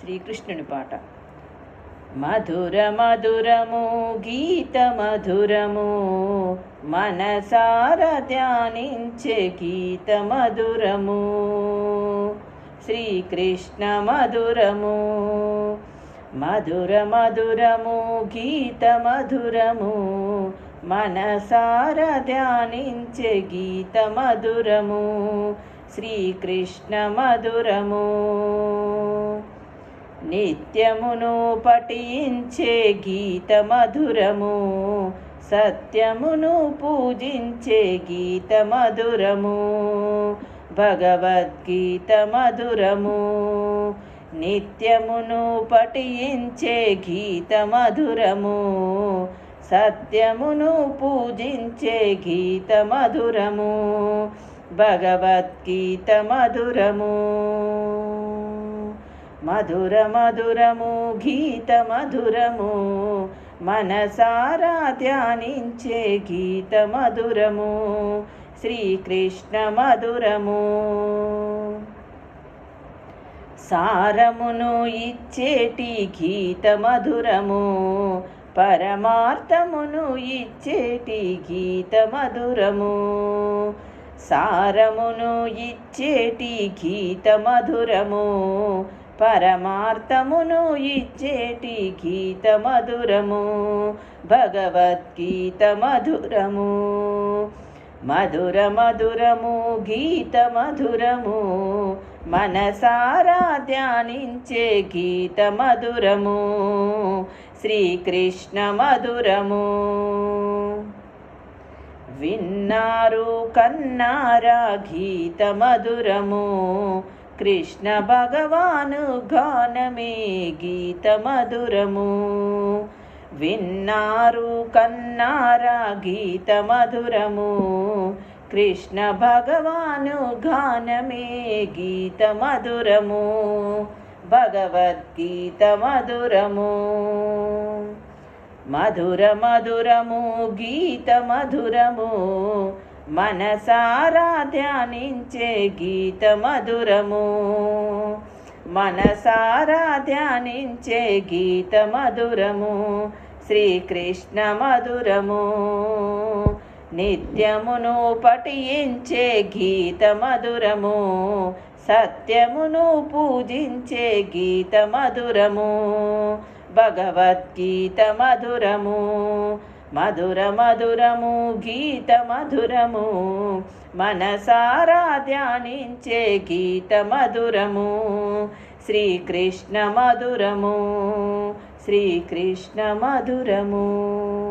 శ్రీకృష్ణుని పాట. మధుర మధురము గీత మధురము మనసార ధ్యానించే గీత మధురము శ్రీకృష్ణ మధురము మధుర మధురము గీత మధురము మనసార ధ్యానించే గీత మధురము శ్రీకృష్ణ మధురము నిత్యమును పఠించే గీత మధురము సత్యమును పూజించే గీత మధురము భగవద్గీత మధురము నిత్యమును పఠించే గీత మధురము సత్యమును పూజించే గీత మధురము భగవద్గీత మధురము మధుర మధురము గీత మధురము మనసారా ధ్యానించే గీత మధురము శ్రీకృష్ణ మధురము. సారమును ఇచ్చేటి గీత మధురము పరమార్థమును ఇచ్చేటి గీత మధురము. సారమును ఇచ్చేటి గీత మధురము పరమార్థమును ఇచ్చేటి గీత మధురము భగవద్గీత మధురము మధుర మధురము గీత మధురము మనసారా ధ్యానించే గీత మధురము శ్రీకృష్ణ మధురము విన్నారు కన్నారా గీత మధురము కృష్ణ భగవాను గానమే గీత మధురము విన్నారు కన్నారా గీత మధురము కృష్ణ భగవాను గానమే గీత మధురము భగవద్గీత మధురము. మధుర మధురము గీత మధురము. మనసారా ధ్యానించే గీత మధురము మనసారా ధ్యానించే గీత మధురము శ్రీకృష్ణ మధురము. నిత్యమును పఠించే గీత మధురము సత్యమును పూజించే గీత మధురము భగవద్గీత మధురము. మధుర మధురము గీత మధురము మనసారా ధ్యానించే గీత మధురము. శ్రీకృష్ణ మధురము శ్రీకృష్ణ మధురము.